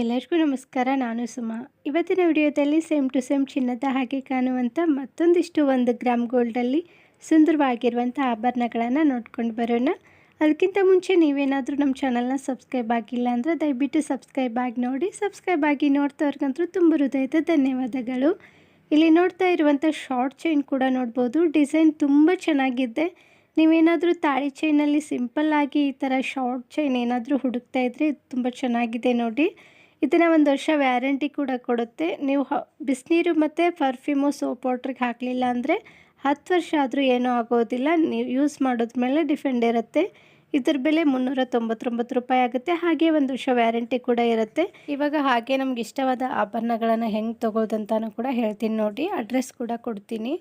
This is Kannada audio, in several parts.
ಎಲ್ಲರಿಗೂ ನಮಸ್ಕಾರ, ನಾನು ಸುಮಾ. ಇವತ್ತಿನ ವಿಡಿಯೋದಲ್ಲಿ ಸೇಮ್ ಟು ಸೇಮ್ ಚಿನ್ನದ ಹಾಗೆ ಕಾಣುವಂಥ ಮತ್ತೊಂದಿಷ್ಟು ಒಂದು ಗ್ರಾಮ್ ಗೋಲ್ಡಲ್ಲಿ ಸುಂದರವಾಗಿರುವಂಥ ಆಭರಣಗಳನ್ನು ನೋಡ್ಕೊಂಡು ಬರೋಣ. ಅದಕ್ಕಿಂತ ಮುಂಚೆ ನೀವೇನಾದರೂ ನಮ್ಮ ಚಾನಲ್ನ ಸಬ್ಸ್ಕ್ರೈಬ್ ಆಗಿಲ್ಲ ಅಂದರೆ ದಯವಿಟ್ಟು ಸಬ್ಸ್ಕ್ರೈಬ್ ಆಗಿ ನೋಡಿ. ಸಬ್ಸ್ಕ್ರೈಬ್ ಆಗಿ ನೋಡ್ತಾವ್ರಿಗಂತೂ ತುಂಬ ಹೃದಯದ ಧನ್ಯವಾದಗಳು. ಇಲ್ಲಿ ನೋಡ್ತಾ ಇರುವಂಥ ಶಾರ್ಟ್ ಚೈನ್ ಕೂಡ ನೋಡ್ಬೋದು. ಡಿಸೈನ್ ತುಂಬ ಚೆನ್ನಾಗಿದೆ. ನೀವೇನಾದರೂ ತಾಳಿ ಚೈನಲ್ಲಿ ಸಿಂಪಲ್ಲಾಗಿ ಈ ಥರ ಶಾರ್ಟ್ ಚೈನ್ ಏನಾದರೂ ಹುಡುಕ್ತಾ ಇದ್ದರೆ ತುಂಬ ಚೆನ್ನಾಗಿದೆ ನೋಡಿ. ಇದನ್ನು ಒಂದು ವರ್ಷ ವ್ಯಾರಂಟಿ ಕೂಡ ಕೊಡುತ್ತೆ. ನೀವು ಬಿಸಿನೀರು ಮತ್ತು ಪರ್ಫ್ಯೂಮು, ಸೋಪ್ ವಾಟ್ರಿಗೆ ಹಾಕಲಿಲ್ಲ ಅಂದರೆ ಹತ್ತು ವರ್ಷ ಆದರೂ ಏನೂ ಆಗೋದಿಲ್ಲ. ನೀವು ಯೂಸ್ ಮಾಡೋದ್ಮೇಲೆ ಡಿಫೆಂಡ್ ಇರುತ್ತೆ. ಇದ್ರ ಬೆಲೆ ಮುನ್ನೂರ ತೊಂಬತ್ತೊಂಬತ್ತು ರೂಪಾಯಿ ಆಗುತ್ತೆ. ಹಾಗೆ ಒಂದು ವರ್ಷ ವ್ಯಾರಂಟಿ ಕೂಡ ಇರುತ್ತೆ. ಇವಾಗ ಹಾಗೆ ನಮ್ಗೆ ಇಷ್ಟವಾದ ಆಭರಣಗಳನ್ನು ಹೆಂಗೆ ತೊಗೊಳ್ದಂತಾನು ಕೂಡ ಹೇಳ್ತೀನಿ ನೋಡಿ. ಅಡ್ರೆಸ್ ಕೂಡ ಕೊಡ್ತೀನಿ.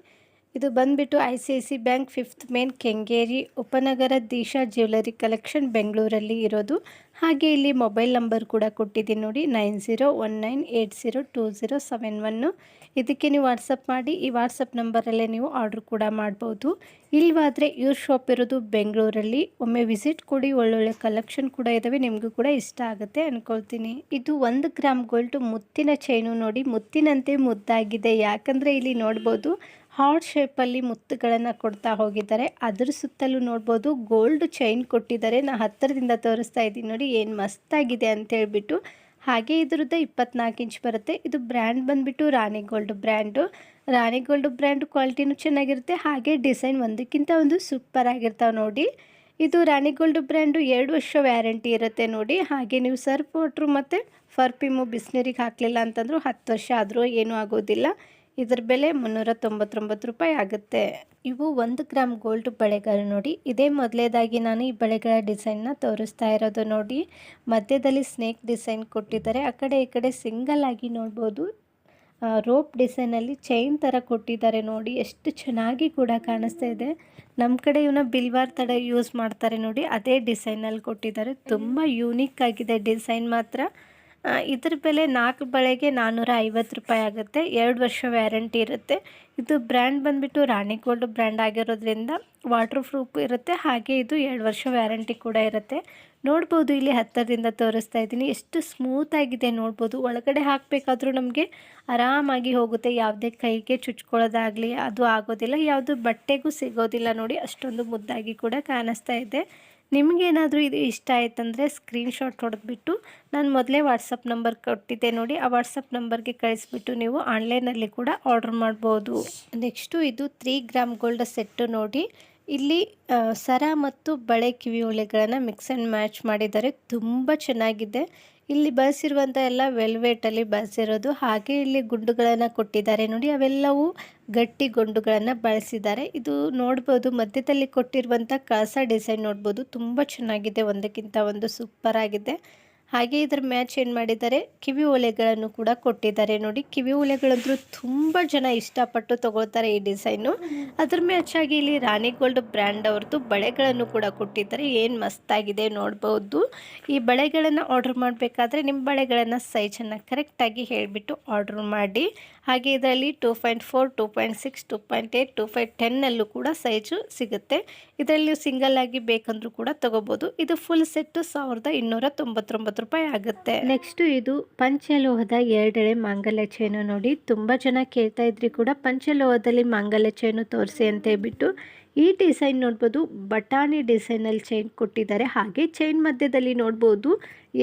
ಇದು ಬಂದ್ಬಿಟ್ಟು I C I C bank fifth main Kengeri ಉಪನಗರ ದೀಶಾ ಜ್ಯುವೆಲರಿ ಕಲೆಕ್ಷನ್ ಬೆಂಗಳೂರಲ್ಲಿ ಇರೋದು. ಹಾಗೆ ಇಲ್ಲಿ ಮೊಬೈಲ್ ನಂಬರ್ ಕೂಡ ಕೊಟ್ಟಿದ್ದೀನಿ ನೋಡಿ, nine zero one nine eight zero two zero seven one ಇದಕ್ಕೆ ನೀವು ವಾಟ್ಸಪ್ ಮಾಡಿ, ಈ ವಾಟ್ಸಪ್ ನಂಬರಲ್ಲೇ ನೀವು ಆರ್ಡ್ರ್ ಕೂಡ ಮಾಡ್ಬೋದು. ಇಲ್ವಾದರೆ ಇವ್ರ ಶಾಪ್ ಇರೋದು ಬೆಂಗಳೂರಲ್ಲಿ. ಒಮ್ಮೆ ವಿಸಿಟ್ ಕೊಡಿ, ಒಳ್ಳೊಳ್ಳೆ ಕಲೆಕ್ಷನ್ ಕೂಡ ಇದ್ದಾವೆ ನಿಮಗೂ ಕೂಡ ಇಷ್ಟ ಆಗುತ್ತೆ ಅಂದ್ಕೊಳ್ತೀನಿ ಇದು ಒಂದು ಗ್ರಾಮ್ ಗೋಲ್ಡ್ ಮುತ್ತಿನ ಚೈನು ನೋಡಿ, ಮುತ್ತಿನಂತೆ ಮುದ್ದಾಗಿದೆ. ಯಾಕಂದರೆ ಇಲ್ಲಿ ನೋಡ್ಬೋದು ಹಾರ್ಟ್ ಶೇಪಲ್ಲಿ ಮುತ್ತುಗಳನ್ನು ಕೊಡ್ತಾ ಹೋಗಿದ್ದಾರೆ. ಅದ್ರ ಸುತ್ತಲೂ ನೋಡ್ಬೋದು ಗೋಲ್ಡ್ ಚೈನ್ ಕೊಟ್ಟಿದ್ದಾರೆ. ನಾ ಹತ್ತಿರದಿಂದ ತೋರಿಸ್ತಾ ಇದ್ದೀನಿ ನೋಡಿ, ಏನು ಮಸ್ತಾಗಿದೆ ಅಂತ ಹೇಳ್ಬಿಟ್ಟು. ಹಾಗೆ ಇದ್ರದ್ದು ಇಪ್ಪತ್ನಾಲ್ಕು ಇಂಚ್ ಬರುತ್ತೆ. ಇದು ಬ್ರ್ಯಾಂಡ್ ಬಂದುಬಿಟ್ಟು Rani gold brand. Rani gold brand ಕ್ವಾಲಿಟಿನೂ ಚೆನ್ನಾಗಿರುತ್ತೆ. ಹಾಗೆ ಡಿಸೈನ್ ಒಂದಕ್ಕಿಂತ ಒಂದು ಸೂಪರ್ ಆಗಿರ್ತಾವೆ ನೋಡಿ. ಇದು ರಾಣಿ ಗೋಲ್ಡ್ ಬ್ರ್ಯಾಂಡು ಎರಡು ವರ್ಷ ವ್ಯಾರಂಟಿ ಇರುತ್ತೆ ನೋಡಿ. ಹಾಗೆ ನೀವು ಸರ್ಫ್ ವಾಟ್ರು ಮತ್ತು ಫರ್ಫ್ಯೂಮು ಬಿಸ್ನೀರಿಗೆ ಹಾಕಲಿಲ್ಲ ಅಂತಂದ್ರೂ ಹತ್ತು ವರ್ಷ ಆದರೂ ಏನೂ ಆಗೋದಿಲ್ಲ. ಇದ್ರ ಬೆಲೆ ಮುನ್ನೂರ ತೊಂಬತ್ತೊಂಬತ್ತು ರೂಪಾಯಿ ಆಗುತ್ತೆ. ಇವು ಒಂದು ಗ್ರಾಮ್ ಗೋಲ್ಡ್ ಬಳೆಗಳು ನೋಡಿ. ಇದೇ ಮೊದಲೇದಾಗಿ ನಾನು ಈ ಬಳೆಗಳ ಡಿಸೈನ್ನ ತೋರಿಸ್ತಾ ಇರೋದು ನೋಡಿ. ಮಧ್ಯದಲ್ಲಿ ಸ್ನೇಕ್ ಡಿಸೈನ್ ಕೊಟ್ಟಿದ್ದಾರೆ. ಆ ಕಡೆ ಈ ಕಡೆ ಸಿಂಗಲ್ ಆಗಿ ನೋಡ್ಬೋದು. ರೋಪ್ ಡಿಸೈನಲ್ಲಿ ಚೈನ್ ಥರ ಕೊಟ್ಟಿದ್ದಾರೆ ನೋಡಿ. ಎಷ್ಟು ಚೆನ್ನಾಗಿ ಕೂಡ ಕಾಣಿಸ್ತಾ ಇದೆ. ನಮ್ಮ ಕಡೆ ಇವನ್ನ ಬಿಲ್ವಾರ್ ಥರ ಯೂಸ್ ಮಾಡ್ತಾರೆ ನೋಡಿ. ಅದೇ ಡಿಸೈನಲ್ಲಿ ಕೊಟ್ಟಿದ್ದಾರೆ. ತುಂಬ ಯೂನಿಕ್ ಆಗಿದೆ ಡಿಸೈನ್ ಮಾತ್ರ. ಇದ್ರ ಬೆಲೆ ನಾಲ್ಕು ಬಳೆಗೆ ನಾನ್ನೂರ ಐವತ್ತು ರೂಪಾಯಿ ಆಗುತ್ತೆ. ಎರಡು ವರ್ಷ ವ್ಯಾರಂಟಿ ಇರುತ್ತೆ. ಇದು ಬ್ರ್ಯಾಂಡ್ ಬಂದುಬಿಟ್ಟು ರಾಣಿ ಗೋಲ್ಡ್ ಬ್ರ್ಯಾಂಡ್ ಆಗಿರೋದ್ರಿಂದ ವಾಟರ್ ಪ್ರೂಫ್ ಇರುತ್ತೆ. ಹಾಗೆ ಇದು ಎರಡು ವರ್ಷ ವ್ಯಾರಂಟಿ ಕೂಡ ಇರುತ್ತೆ. ನೋಡ್ಬೋದು ಇಲ್ಲಿ ಹತ್ತಿರದಿಂದ ತೋರಿಸ್ತಾ ಇದ್ದೀನಿ. ಎಷ್ಟು ಸ್ಮೂತ್ ಆಗಿದೆ ನೋಡ್ಬೋದು. ಒಳಗಡೆ ಹಾಕಬೇಕಾದ್ರೂ ನಮಗೆ ಆರಾಮಾಗಿ ಹೋಗುತ್ತೆ. ಯಾವುದೇ ಕೈಗೆ ಚುಚ್ಕೊಳ್ಳೋದಾಗಲಿ, ಅದು ಆಗೋದಿಲ್ಲ. ಯಾವುದು ಬಟ್ಟೆಗೂ ಸಿಗೋದಿಲ್ಲ ನೋಡಿ, ಅಷ್ಟೊಂದು ಮುದ್ದಾಗಿ ಕೂಡ ಕಾಣಿಸ್ತಾ ಇದೆ. ನಿಮಗೇನಾದರೂ ಇದು ಇಷ್ಟ ಆಯ್ತಂದರೆ ಸ್ಕ್ರೀನ್ಶಾಟ್ ಹೊಡೆದ್ಬಿಟ್ಟು ನಾನು ಮೊದಲೇ ವಾಟ್ಸಪ್ ನಂಬರ್ ಕೊಟ್ಟಿದ್ದೆ ನೋಡಿ, ಆ ವಾಟ್ಸಪ್ ನಂಬರ್ಗೆ ಕಳಿಸ್ಬಿಟ್ಟು ನೀವು ಆನ್ಲೈನಲ್ಲಿ ಕೂಡ ಆರ್ಡ್ರ್ ಮಾಡ್ಬೋದು. ನೆಕ್ಸ್ಟು ಇದು ತ್ರೀ ಗ್ರಾಮ್ ಗೋಲ್ಡ್ ಸೆಟ್ಟು ನೋಡಿ. ಇಲ್ಲಿ ಸರ ಮತ್ತು ಬಳೆ ಕಿವಿ ಒಲೆಗಳನ್ನು ಮಿಕ್ಸ್ ಆ್ಯಂಡ್ ಮ್ಯಾಚ್ ಮಾಡಿದ್ದಾರೆ. ತುಂಬ ಚೆನ್ನಾಗಿದೆ. ಇಲ್ಲಿ ಬಳಸಿರುವಂಥ ಎಲ್ಲ ವೆಲ್ವೆಟಲ್ಲಿ ಬಳಸಿರೋದು. ಹಾಗೆ ಇಲ್ಲಿ ಗುಂಡುಗಳನ್ನು ಕೊಟ್ಟಿದ್ದಾರೆ. ನೋಡಿ, ಅವೆಲ್ಲವೂ ಗಟ್ಟಿ ಗುಂಡುಗಳನ್ನು ಬಳಸಿದ್ದಾರೆ. ಇದು ನೋಡ್ಬೋದು, ಮಧ್ಯದಲ್ಲಿ ಕೊಟ್ಟಿರುವಂಥ ಕಳಸ ಡಿಸೈನ್ ನೋಡ್ಬೋದು. ತುಂಬ ಚೆನ್ನಾಗಿದೆ. ಒಂದಕ್ಕಿಂತ ಒಂದು ಸೂಪರ್ ಆಗಿದೆ. ಹಾಗೆ ಇದರ ಮ್ಯಾಚ್ ಏನು ಮಾಡಿದ್ದಾರೆ? ಕಿವಿ ಓಲೆಗಳನ್ನು ಕೂಡ ಕೊಟ್ಟಿದ್ದಾರೆ. ನೋಡಿ, ಕಿವಿ ಓಲೆಗಳಂತೂ ತುಂಬ ಜನ ಇಷ್ಟಪಟ್ಟು ತಗೊಳ್ತಾರೆ ಈ ಡಿಸೈನು. ಅದ್ರ ಮ್ಯಾಚ್ ಇಲ್ಲಿ ರಾಣಿ ಗೋಲ್ಡ್ ಬ್ರ್ಯಾಂಡ್ ಅವ್ರದ್ದು ಬಳೆಗಳನ್ನು ಕೂಡ ಕೊಟ್ಟಿದ್ದಾರೆ. ಏನು ಮಸ್ತಾಗಿದೆ ನೋಡ್ಬೋದು. ಈ ಬಳೆಗಳನ್ನು ಆರ್ಡ್ರ್ ಮಾಡಬೇಕಾದ್ರೆ ನಿಮ್ಮ ಬಳೆಗಳನ್ನು ಸೈಜನ್ನು ಕರೆಕ್ಟಾಗಿ ಹೇಳಿಬಿಟ್ಟು ಆರ್ಡ್ರ್ ಮಾಡಿ. ಹಾಗೆ ಇದರಲ್ಲಿ two point four two point six two point eight two point ಟೆನ್ನಲ್ಲೂ ಕೂಡ ಸೈಜು ಸಿಗುತ್ತೆ. ಇದರಲ್ಲಿ ಸಿಂಗಲ್ ಆಗಿ ಬೇಕಂದ್ರೂ ಕೂಡ ತೊಗೋಬೋದು. ಇದು ಫುಲ್ ಸೆಟ್ಟು ಸಾವಿರದ ಇನ್ನೂರ ತೊಂಬತ್ತೊಂಬತ್ತು ರೂಪಾಯಿ ಆಗುತ್ತೆ. ನೆಕ್ಸ್ಟು ಇದು ಪಂಚಲೋಹದ ಎರಡೆಳೆ ಮಾಂಗಲ್ಯ ಚೈನು ನೋಡಿ. ತುಂಬ ಜನ ಕೇಳ್ತಾ ಇದ್ರಿ ಕೂಡ ಪಂಚಲೋಹದಲ್ಲಿ ಮಾಂಗಲ್ಯ ಚೈನು ತೋರಿಸಿ ಅಂತ ಹೇಳ್ಬಿಟ್ಟು. ಈ ಡಿಸೈನ್ ನೋಡ್ಬೋದು. ಬಟಾಣಿ ಡಿಸೈನಲ್ಲಿ ಚೈನ್ ಕೊಟ್ಟಿದ್ದಾರೆ. ಹಾಗೆ ಚೈನ್ ಮಧ್ಯದಲ್ಲಿ ನೋಡ್ಬೋದು.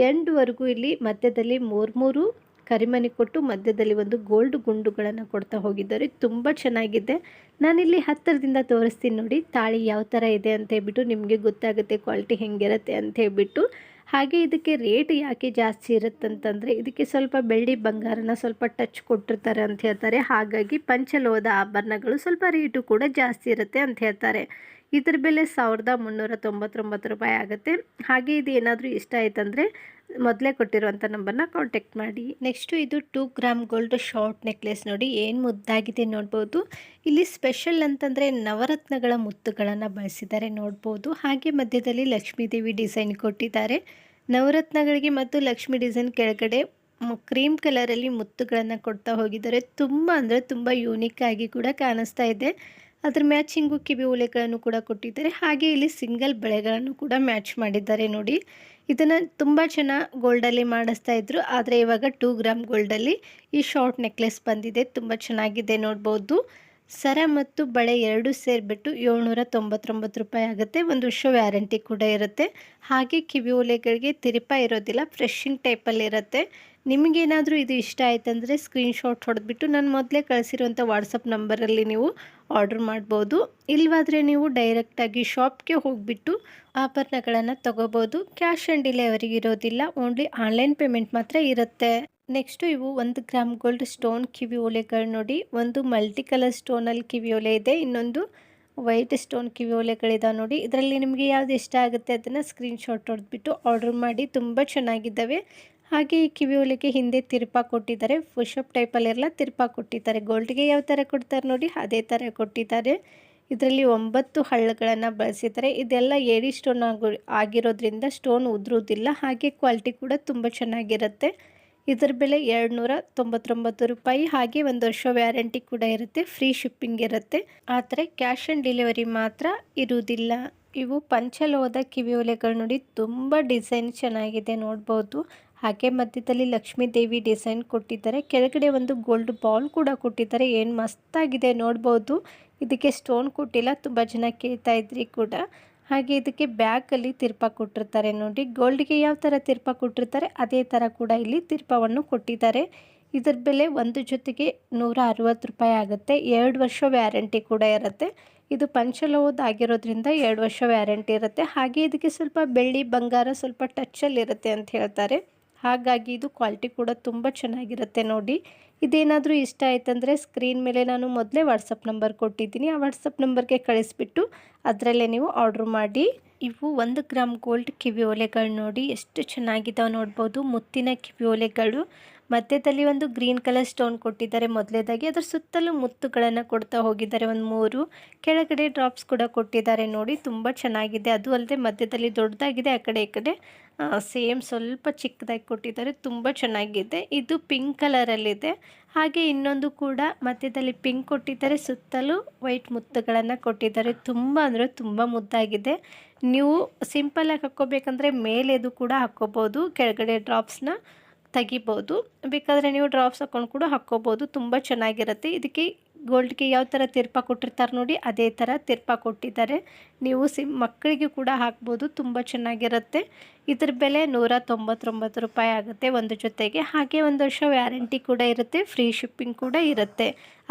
ಎಂಡ್ವರೆಗೂ ಇಲ್ಲಿ ಮಧ್ಯದಲ್ಲಿ ಮೂರು ಮೂರು ಕರಿಮಣಿ ಕೊಟ್ಟು ಮಧ್ಯದಲ್ಲಿ ಒಂದು ಗೋಲ್ಡ್ ಗುಂಡುಗಳನ್ನು ಕೊಡ್ತಾ ಹೋಗಿದ್ದಾರೆ. ತುಂಬ ಚೆನ್ನಾಗಿದೆ. ನಾನಿಲ್ಲಿ ಹತ್ತಿರದಿಂದ ತೋರಿಸ್ತೀನಿ ನೋಡಿ, ತಾಳಿ ಯಾವ ಥರ ಇದೆ ಅಂತ ಹೇಳ್ಬಿಟ್ಟು ನಿಮಗೆ ಗೊತ್ತಾಗುತ್ತೆ ಕ್ವಾಲಿಟಿ ಹೆಂಗಿರುತ್ತೆ ಅಂತ ಹೇಳ್ಬಿಟ್ಟು. ಹಾಗೆ ಇದಕ್ಕೆ ರೇಟ್ ಯಾಕೆ ಜಾಸ್ತಿ ಇರುತ್ತಂತಂದರೆ, ಇದಕ್ಕೆ ಸ್ವಲ್ಪ ಬೆಳ್ಳಿ ಬಂಗಾರನ ಸ್ವಲ್ಪ ಟಚ್ ಕೊಟ್ಟಿರ್ತಾರೆ ಅಂತ ಹೇಳ್ತಾರೆ. ಹಾಗಾಗಿ ಪಂಚಲೋಹದ ಆಭರಣಗಳು ಸ್ವಲ್ಪ ರೇಟು ಕೂಡ ಜಾಸ್ತಿ ಇರುತ್ತೆ ಅಂತ ಹೇಳ್ತಾರೆ. ಇದ್ರ ಬೆಲೆ ಸಾವಿರದ ಮುನ್ನೂರ ತೊಂಬತ್ತೊಂಬತ್ತು ರೂಪಾಯಿ ಆಗುತ್ತೆ. ಹಾಗೆ ಇದು ಏನಾದರೂ ಇಷ್ಟ ಆಯ್ತಂದರೆ ಮೊದಲೇ ಕೊಟ್ಟಿರುವಂಥ ನಂಬರ್ನ ಕಾಂಟ್ಯಾಕ್ಟ್ ಮಾಡಿ. ನೆಕ್ಸ್ಟು ಇದು two gram gold short necklace ನೋಡಿ ಏನು ಮುದ್ದಾಗಿದೆ ನೋಡ್ಬೋದು. ಇಲ್ಲಿ ಸ್ಪೆಷಲ್ ಅಂತಂದರೆ ನವರತ್ನಗಳ ಮುತ್ತುಗಳನ್ನು ಬಳಸಿದ್ದಾರೆ ನೋಡ್ಬೋದು. ಹಾಗೆ ಮಧ್ಯದಲ್ಲಿ ಲಕ್ಷ್ಮೀದೇವಿ ಡಿಸೈನ್ ಕೊಟ್ಟಿದ್ದಾರೆ. ನವರತ್ನಗಳಿಗೆ ಮತ್ತು ಲಕ್ಷ್ಮಿ ಡಿಸೈನ್ ಕೆಳಗಡೆ ಕ್ರೀಮ್ ಕಲರಲ್ಲಿ ಮುತ್ತುಗಳನ್ನು ಕೊಡ್ತಾ ಹೋಗಿದ್ದಾರೆ. ತುಂಬ ಅಂದರೆ ತುಂಬ ಯೂನಿಕ್ ಆಗಿ ಕೂಡ ಕಾಣಿಸ್ತಾ ಇದೆ. ಅದ್ರ ಮ್ಯಾಚಿಂಗು ಕಿವಿ ಓಲೆಗಳನ್ನು ಕೂಡ ಕೊಟ್ಟಿದ್ದಾರೆ. ಹಾಗೆ ಇಲ್ಲಿ ಸಿಂಗಲ್ ಬಳೆಗಳನ್ನು ಕೂಡ ಮ್ಯಾಚ್ ಮಾಡಿದ್ದಾರೆ ನೋಡಿ. ಇದನ್ನು ತುಂಬ ಜನ ಗೋಲ್ಡಲ್ಲಿ ಮಾಡಿಸ್ತಾ ಇದ್ರು. ಆದರೆ ಇವಾಗ ಟೂ ಗ್ರಾಮ್ ಗೋಲ್ಡಲ್ಲಿ ಈ ಶಾರ್ಟ್ ನೆಕ್ಲೆಸ್ ಬಂದಿದೆ. ತುಂಬ ಚೆನ್ನಾಗಿದೆ ನೋಡ್ಬೋದು. ಸರ ಮತ್ತು ಬಳೆ ಎರಡು ಸೇರಿಬಿಟ್ಟು ಏಳ್ನೂರ ತೊಂಬತ್ತೊಂಬತ್ತು ರೂಪಾಯಿ ಆಗುತ್ತೆ. ಒಂದು ವರ್ಷ ವ್ಯಾರಂಟಿ ಕೂಡ ಇರುತ್ತೆ. ಹಾಗೆ ಕಿವಿ ಓಲೆಗಳಿಗೆ ತಿರುಪ ಇರೋದಿಲ್ಲ. ಫ್ರೆಶಿಂಗ್ ಟೈಪಲ್ಲಿ ಇರುತ್ತೆ. ನಿಮಗೇನಾದರೂ ಇದು ಇಷ್ಟ ಆಯ್ತಂದರೆ ಸ್ಕ್ರೀನ್ಶಾಟ್ ಹೊಡೆದ್ಬಿಟ್ಟು ನಾನು ಮೊದಲೇ ಕಳಿಸಿರುವಂಥ ವಾಟ್ಸಪ್ ನಂಬರಲ್ಲಿ ನೀವು ಆರ್ಡರ್ ಮಾಡ್ಬೋದು. ಇಲ್ಲವಾದರೆ ನೀವು ಡೈರೆಕ್ಟಾಗಿ ಶಾಪ್ಗೆ ಹೋಗಿಬಿಟ್ಟು ಆಭರಣಗಳನ್ನು ತೊಗೋಬೋದು. ಕ್ಯಾಶ್ ಆ್ಯಂಡ್ ಡೆಲಿವರಿ ಇರೋದಿಲ್ಲ ಓನ್ಲಿ ಆನ್ಲೈನ್ ಪೇಮೆಂಟ್ ಮಾತ್ರ ಇರುತ್ತೆ. ನೆಕ್ಸ್ಟು ಇವು ಒಂದು ಗ್ರಾಮ್ ಗೋಲ್ಡ್ ಸ್ಟೋನ್ ಕಿವಿ ಓಲೆಗಳು ನೋಡಿ. ಒಂದು ಮಲ್ಟಿ ಕಲರ್ ಸ್ಟೋನಲ್ಲಿ ಕಿವಿ ಓಲೆ ಇದೆ, ಇನ್ನೊಂದು ವೈಟ್ ಸ್ಟೋನ್ ಕಿವಿ ಓಲೆಗಳಿದಾವೆ ನೋಡಿ. ಇದರಲ್ಲಿ ನಿಮಗೆ ಯಾವ್ದು ಇಷ್ಟ ಆಗುತ್ತೆ ಅದನ್ನು ಸ್ಕ್ರೀನ್ಶಾಟ್ ಹೊಡೆದ್ಬಿಟ್ಟು ಆರ್ಡರ್ ಮಾಡಿ. ತುಂಬ ಚೆನ್ನಾಗಿದ್ದಾವೆ. ಹಾಗೆ ಈ ಕಿವಿ ಓಲೆಗೆ ಹಿಂದೆ ತಿರುಪ ಕೊಟ್ಟಿದ್ದಾರೆ. ಫುಷಪ್ ಟೈಪಲ್ಲಿರಲ್ಲ ತಿರುಪ ಕೊಟ್ಟಿದ್ದಾರೆ. ಗೋಲ್ಡ್ಗೆ ಯಾವ ಥರ ಕೊಡ್ತಾರೆ ನೋಡಿ, ಅದೇ ಥರ ಕೊಟ್ಟಿದ್ದಾರೆ. ಇದರಲ್ಲಿ ಒಂಬತ್ತು ಹಳ್ಳಗಳನ್ನು ಬಳಸಿದ್ದಾರೆ. ಇದೆಲ್ಲ ಏಡಿ ಸ್ಟೋನ್ ಆಗೋ, ಆಗಿರೋದ್ರಿಂದ ಸ್ಟೋನ್ ಉದುರೋದಿಲ್ಲ. ಹಾಗೆ ಕ್ವಾಲಿಟಿ ಕೂಡ ತುಂಬ ಚೆನ್ನಾಗಿರುತ್ತೆ. ಇದರ ಬೆಲೆ ಎರಡು ನೂರ ತೊಂಬತ್ತೊಂಬತ್ತು ರೂಪಾಯಿ. ಹಾಗೆ ಒಂದು ವರ್ಷ ವ್ಯಾರಂಟಿ ಕೂಡ ಇರುತ್ತೆ. ಫ್ರೀ ಶಿಪ್ಪಿಂಗ್ ಇರುತ್ತೆ. ಆದರೆ ಕ್ಯಾಶ್ ಆನ್ ಡೆಲಿವರಿ ಮಾತ್ರ ಇರುವುದಿಲ್ಲ. ಇವು ಪಂಚಲೋದ ಕಿವಿ ಓಲೆಗಳು ನೋಡಿ, ತುಂಬ ಡಿಸೈನ್ ಚೆನ್ನಾಗಿದೆ ನೋಡ್ಬೋದು. ಹಾಗೆ ಮಧ್ಯದಲ್ಲಿ ಲಕ್ಷ್ಮೀ ದೇವಿ ಡಿಸೈನ್ ಕೊಟ್ಟಿದ್ದಾರೆ. ಕೆಳಗಡೆ ಒಂದು ಗೋಲ್ಡ್ ಬಾಲ್ ಕೂಡ ಕೊಟ್ಟಿದ್ದಾರೆ. ಏನು ಮಸ್ತಾಗಿದೆ ನೋಡ್ಬೋದು. ಇದಕ್ಕೆ ಸ್ಟೋನ್ ಕೊಟ್ಟಿಲ್ಲ. ತುಂಬ ಜನ ಕೇಳ್ತಾ ಇದ್ರಿ ಕೂಡ. ಹಾಗೆ ಇದಕ್ಕೆ ಬ್ಯಾಗಲ್ಲಿ ತಿರ್ಪ ಕೊಟ್ಟಿರ್ತಾರೆ ನೋಡಿ. ಗೋಲ್ಡ್ಗೆ ಯಾವ ಥರ ತಿರ್ಪ ಕೊಟ್ಟಿರ್ತಾರೆ, ಅದೇ ಥರ ಕೂಡ ಇಲ್ಲಿ ತಿರ್ಪವನ್ನು ಕೊಟ್ಟಿದ್ದಾರೆ. ಇದರ ಬೆಲೆ ಒಂದು ಜೊತೆಗೆ ನೂರ ಅರವತ್ತು ರೂಪಾಯಿ ಆಗುತ್ತೆ. ಎರಡು ವರ್ಷ ವ್ಯಾರಂಟಿ ಕೂಡ ಇರುತ್ತೆ. ಇದು ಪಂಚಲೋಹದ ಆಗಿರೋದ್ರಿಂದ ಎರಡು ವರ್ಷ ವ್ಯಾರಂಟಿ ಇರುತ್ತೆ. ಹಾಗೆ ಇದಕ್ಕೆ ಸ್ವಲ್ಪ ಬೆಳ್ಳಿ ಬಂಗಾರ ಸ್ವಲ್ಪ ಟಚ್ಚಲ್ಲಿರುತ್ತೆ ಅಂತ ಹೇಳ್ತಾರೆ. ಹಾಗಾಗಿ ಇದು ಕ್ವಾಲಿಟಿ ಕೂಡ ತುಂಬ ಚೆನ್ನಾಗಿರುತ್ತೆ ನೋಡಿ. ಇದೇನಾದರೂ ಇಷ್ಟ ಆಯ್ತಂದರೆ ಸ್ಕ್ರೀನ್ ಮೇಲೆ ನಾನು ಮೊದಲೇ ವಾಟ್ಸಪ್ ನಂಬರ್ ಕೊಟ್ಟಿದ್ದೀನಿ. ಆ ವಾಟ್ಸಪ್ ನಂಬರ್ಗೆ ಕಳಿಸ್ಬಿಟ್ಟು ಅದರಲ್ಲೇ ನೀವು ಆರ್ಡ್ರ್ ಮಾಡಿ. ಇವು ಒಂದು ಗ್ರಾಮ್ ಗೋಲ್ಡ್ ಕಿವಿ ಓಲೆಗಳು ನೋಡಿ. ಎಷ್ಟು ಚೆನ್ನಾಗಿದ್ದಾವೆ ನೋಡ್ಬೋದು. ಮುತ್ತಿನ ಕಿವಿ ಓಲೆಗಳು. ಮಧ್ಯದಲ್ಲಿ ಒಂದು ಗ್ರೀನ್ ಕಲರ್ ಸ್ಟೋನ್ ಕೊಟ್ಟಿದ್ದಾರೆ ಮೊದಲೇದಾಗಿ. ಅದರ ಸುತ್ತಲೂ ಮುತ್ತುಗಳನ್ನು ಕೊಡ್ತಾ ಹೋಗಿದ್ದಾರೆ. ಒಂದು ಮೂರು, ಕೆಳಗಡೆ ಡ್ರಾಪ್ಸ್ ಕೂಡ ಕೊಟ್ಟಿದ್ದಾರೆ ನೋಡಿ. ತುಂಬ ಚೆನ್ನಾಗಿದೆ. ಅದು ಅಲ್ಲದೆ ಮಧ್ಯದಲ್ಲಿ ದೊಡ್ಡದಾಗಿದೆ, ಆ ಕಡೆ ಈ ಕಡೆ ಸೇಮ್ ಸ್ವಲ್ಪ ಚಿಕ್ಕದಾಗಿ ಕೊಟ್ಟಿದ್ದಾರೆ. ತುಂಬ ಚೆನ್ನಾಗಿದೆ. ಇದು ಪಿಂಕ್ ಕಲರಲ್ಲಿದೆ. ಹಾಗೆ ಇನ್ನೊಂದು ಕೂಡ ಮಧ್ಯದಲ್ಲಿ ಪಿಂಕ್ ಕೊಟ್ಟಿದ್ದಾರೆ. ಸುತ್ತಲೂ ವೈಟ್ ಮುತ್ತುಗಳನ್ನು ಕೊಟ್ಟಿದ್ದಾರೆ. ತುಂಬ ಅಂದರೆ ತುಂಬ ಮುದ್ದಾಗಿದೆ. ನೀವು ಸಿಂಪಲಾಗಿ ಹಾಕ್ಕೋಬೇಕಂದ್ರೆ ಮೇಲೆದು ಕೂಡ ಹಾಕ್ಕೋಬೋದು. ಕೆಳಗಡೆ ಡ್ರಾಪ್ಸ್ನ ತೆಗಿಬೋದು. ಬೇಕಾದರೆ ನೀವು ಡ್ರಾಪ್ಸ್ ಹಾಕ್ಕೊಂಡು ಕೂಡ ಹಾಕ್ಕೋಬೋದು. ತುಂಬ ಚೆನ್ನಾಗಿರುತ್ತೆ. ಇದಕ್ಕೆ ಗೋಲ್ಡ್ಗೆ ಯಾವ ಥರ ತಿರ್ಪ ಕೊಟ್ಟಿರ್ತಾರೆ ನೋಡಿ, ಅದೇ ಥರ ತಿರ್ಪ ಕೊಟ್ಟಿದ್ದಾರೆ. ನೀವು ಸಿಮ್ ಮಕ್ಕಳಿಗೆ ಕೂಡ ಹಾಕ್ಬೋದು. ತುಂಬ ಚೆನ್ನಾಗಿರುತ್ತೆ. ಇದ್ರ ಬೆಲೆ ನೂರ ತೊಂಬತ್ತೊಂಬತ್ತು ರೂಪಾಯಿ ಆಗುತ್ತೆ ಒಂದು ಜೊತೆಗೆ. ಹಾಗೆ ಒಂದು ವರ್ಷ ವ್ಯಾರಂಟಿ ಕೂಡ ಇರುತ್ತೆ. ಫ್ರೀ ಶಿಪ್ಪಿಂಗ್ ಕೂಡ ಇರುತ್ತೆ.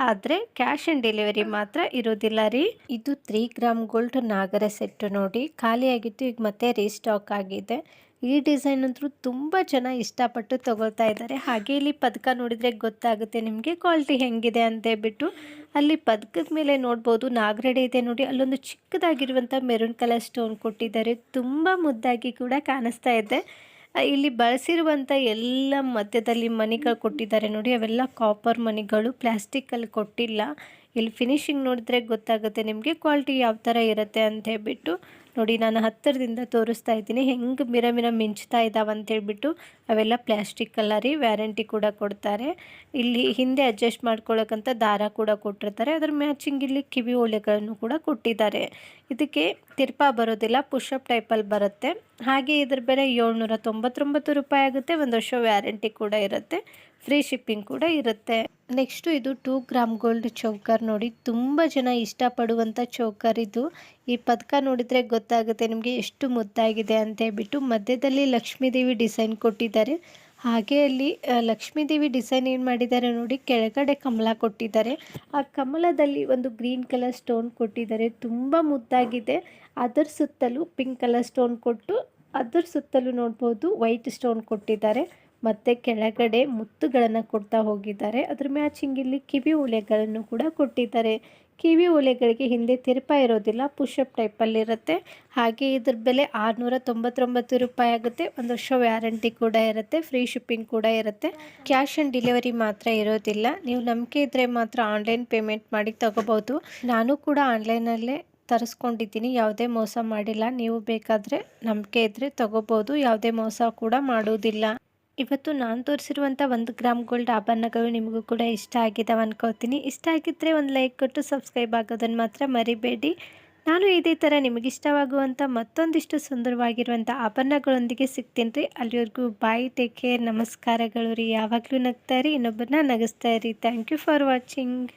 ಆದರೆ ಕ್ಯಾಶ್ ಆನ್ ಡೆಲಿವರಿ ಮಾತ್ರ ಇರೋದಿಲ್ಲ ರೀ. ಇದು ತ್ರೀ ಗ್ರಾಮ್ ಗೋಲ್ಡ್ ನಾಗರ ಸೆಟ್ಟು ನೋಡಿ. ಖಾಲಿಯಾಗಿತ್ತು, ಈಗ ಮತ್ತೆ ರೀಸ್ಟಾಕ್ ಆಗಿದೆ. ಈ ಡಿಸೈನ್ ಅಂತೂ ತುಂಬ ಜನ ಇಷ್ಟಪಟ್ಟು ತೊಗೊಳ್ತಾ ಇದ್ದಾರೆ. ಹಾಗೆ ಇಲ್ಲಿ ಪದಕ ನೋಡಿದರೆ ಗೊತ್ತಾಗುತ್ತೆ ನಿಮಗೆ ಕ್ವಾಲಿಟಿ ಹೆಂಗಿದೆ ಅಂತ ಹೇಳ್ಬಿಟ್ಟು. ಅಲ್ಲಿ ಪದಕದ ಮೇಲೆ ನೋಡ್ಬೋದು, ನಾಗರಡೆ ಇದೆ ನೋಡಿ. ಅಲ್ಲೊಂದು ಚಿಕ್ಕದಾಗಿರುವಂಥ ಮೆರೂನ್ ಕಲರ್ ಸ್ಟೋನ್ ಕೊಟ್ಟಿದ್ದಾರೆ. ತುಂಬ ಮುದ್ದಾಗಿ ಕೂಡ ಕಾಣಿಸ್ತಾ ಇದೆ. ಇಲ್ಲಿ ಬಳಸಿರುವಂಥ ಎಲ್ಲ ಮಧ್ಯದಲ್ಲಿ ಮನಿಗಳು ಕೊಟ್ಟಿದ್ದಾರೆ ನೋಡಿ. ಅವೆಲ್ಲ ಕಾಪರ್ ಮನಿಗಳು ಪ್ಲಾಸ್ಟಿಕ್ಕಲ್ಲಿ ಕೊಟ್ಟಿಲ್ಲ. ಇಲ್ಲಿ ಫಿನಿಶಿಂಗ್ ನೋಡಿದ್ರೆ ಗೊತ್ತಾಗುತ್ತೆ ನಿಮಗೆ ಕ್ವಾಲಿಟಿ ಯಾವ ಥರ ಇರುತ್ತೆ ಅಂತ ಹೇಳ್ಬಿಟ್ಟು. ನೋಡಿ, ನಾನು ಹತ್ತಿರದಿಂದ ತೋರಿಸ್ತಾ ಇದ್ದೀನಿ. ಹೆಂಗೆ ಮಿರ ಮಿರ ಮಿಂಚ್ತಾ ಇದ್ದಾವೆ ಅಂತೇಳ್ಬಿಟ್ಟು ಅವೆಲ್ಲ ಪ್ಲ್ಯಾಸ್ಟಿಕ್ ರೀ ವ್ಯಾರಂಟಿ ಕೂಡ ಕೊಡ್ತಾರೆ. ಇಲ್ಲಿ ಹಿಂದೆ ಅಡ್ಜಸ್ಟ್ ಮಾಡ್ಕೊಳ್ಳೋಕ್ಕಂಥ ದಾರ ಕೂಡ ಕೊಟ್ಟಿರ್ತಾರೆ. ಅದ್ರ ಮ್ಯಾಚಿಂಗ್ ಇಲ್ಲಿ ಕಿವಿ ಓಲೆಗಳನ್ನು ಕೂಡ ಕೊಟ್ಟಿದ್ದಾರೆ. ಇದಕ್ಕೆ ತಿರ್ಪ ಬರೋದಿಲ್ಲ ಪುಷಪ್ ಟೈಪಲ್ಲಿ ಬರುತ್ತೆ. ಹಾಗೆ ಇದ್ರ ಬೆಲೆ ಏಳ್ನೂರ ತೊಂಬತ್ತೊಂಬತ್ತು ರೂಪಾಯಿ ಆಗುತ್ತೆ. ಒಂದು ವರ್ಷ ವ್ಯಾರಂಟಿ ಕೂಡ ಇರುತ್ತೆ. ಫ್ರೀ ಶಿಪ್ಪಿಂಗ್ ಕೂಡ ಇರುತ್ತೆ. ನೆಕ್ಸ್ಟು ಇದು ಟೂ ಗ್ರಾಮ್ ಗೋಲ್ಡ್ ಚೌಕರ್ ನೋಡಿ. ತುಂಬ ಜನ ಇಷ್ಟಪಡುವಂಥ ಚೌಕರ್ ಇದು. ಈ ಪದಕ ನೋಡಿದರೆ ಗೊತ್ತಾಗುತ್ತೆ ನಿಮಗೆ ಎಷ್ಟು ಮುದ್ದಾಗಿದೆ ಅಂತ ಹೇಳ್ಬಿಟ್ಟು ಮಧ್ಯದಲ್ಲಿ ಲಕ್ಷ್ಮೀದೇವಿ ಡಿಸೈನ್ ಕೊಟ್ಟಿದ್ದಾರೆ. ಹಾಗೆ ಅಲ್ಲಿ ಲಕ್ಷ್ಮೀದೇವಿ ಡಿಸೈನ್ ಏನು ಮಾಡಿದ್ದಾರೆ ನೋಡಿ, ಕೆಳಗಡೆ ಕಮಲ ಕೊಟ್ಟಿದ್ದಾರೆ. ಆ ಕಮಲದಲ್ಲಿ ಒಂದು ಗ್ರೀನ್ ಕಲರ್ ಸ್ಟೋನ್ ಕೊಟ್ಟಿದ್ದಾರೆ. ತುಂಬ ಮುದ್ದಾಗಿದೆ. ಅದರ ಸುತ್ತಲೂ ಪಿಂಕ್ ಕಲರ್ ಸ್ಟೋನ್ ಕೊಟ್ಟು, ಅದರ ಸುತ್ತಲೂ ನೋಡ್ಬೋದು ವೈಟ್ ಸ್ಟೋನ್ ಕೊಟ್ಟಿದ್ದಾರೆ. ಮತ್ತು ಕೆಳಗಡೆ ಮುತ್ತುಗಳನ್ನು ಕೊಡ್ತಾ ಹೋಗಿದ್ದಾರೆ. ಅದ್ರ ಮ್ಯಾಚಿಂಗ್ ಇಲ್ಲಿ ಕಿವಿ ಓಲೆಗಳನ್ನು ಕೂಡ ಕೊಟ್ಟಿದ್ದಾರೆ. ಕಿವಿ ಓಲೆಗಳಿಗೆ ಹಿಂದೆ ತಿರುಪ ಇರೋದಿಲ್ಲ ಪುಷಪ್ ಟೈಪಲ್ಲಿರುತ್ತೆ ಹಾಗೆ ಇದ್ರ ಬೆಲೆ ಆರುನೂರ ತೊಂಬತ್ತೊಂಬತ್ತು ರೂಪಾಯಿ ಆಗುತ್ತೆ. ಒಂದು ವರ್ಷ ವ್ಯಾರಂಟಿ ಕೂಡ ಇರುತ್ತೆ, ಫ್ರೀ ಶಿಪ್ಪಿಂಗ್ ಕೂಡ ಇರುತ್ತೆ. ಕ್ಯಾಶ್ ಆನ್ ಡೆಲಿವರಿ ಮಾತ್ರ ಇರೋದಿಲ್ಲ. ನೀವು ನಂಬಿಕೆ ಇದ್ದರೆ ಮಾತ್ರ ಆನ್ಲೈನ್ ಪೇಮೆಂಟ್ ಮಾಡಿ ತಗೋಬೋದು. ನಾನು ಕೂಡ ಆನ್ಲೈನಲ್ಲೇ ತರಿಸ್ಕೊಂಡಿದ್ದೀನಿ, ಯಾವುದೇ ಮೋಸ ಮಾಡಿಲ್ಲ. ನೀವು ಬೇಕಾದರೆ ನಂಬಿಕೆ ಇದ್ದರೆ ತಗೋಬೋದು, ಯಾವುದೇ ಮೋಸ ಕೂಡ ಮಾಡುವುದಿಲ್ಲ ಇವತ್ತು ನಾನು ತೋರಿಸಿರುವಂಥ ಒಂದು ಗ್ರಾಮ್ ಗೋಲ್ಡ್ ಆಭರಣಗಳು ನಿಮಗೂ ಕೂಡ ಇಷ್ಟ ಆಗಿದ್ದಾವೆ ಅನ್ಕೋತೀನಿ. ಇಷ್ಟ ಆಗಿದ್ದರೆ ಒಂದು ಲೈಕ್ ಕೊಟ್ಟು ಸಬ್ಸ್ಕ್ರೈಬ್ ಆಗೋದನ್ನು ಮಾತ್ರ ಮರಿಬೇಡಿ. ನಾನು ಇದೇ ಥರ ನಿಮಗಿಷ್ಟವಾಗುವಂಥ ಮತ್ತೊಂದಿಷ್ಟು ಸುಂದರವಾಗಿರುವಂಥ ಆಭರಣಗಳೊಂದಿಗೆ ಸಿಗ್ತೀನಿ ರೀ. ಅಲ್ಲಿವರೆಗೂ ಬಾಯ್ ಟೇಕ್ ಕೇರ್ ನಮಸ್ಕಾರಗಳು ರೀ. ಯಾವಾಗಲೂ ನಗ್ತಾ ಇರಿ ಇನ್ನೊಬ್ಬರನ್ನ ನಗಿಸ್ತಾ ಇರಿ. Thank you for watching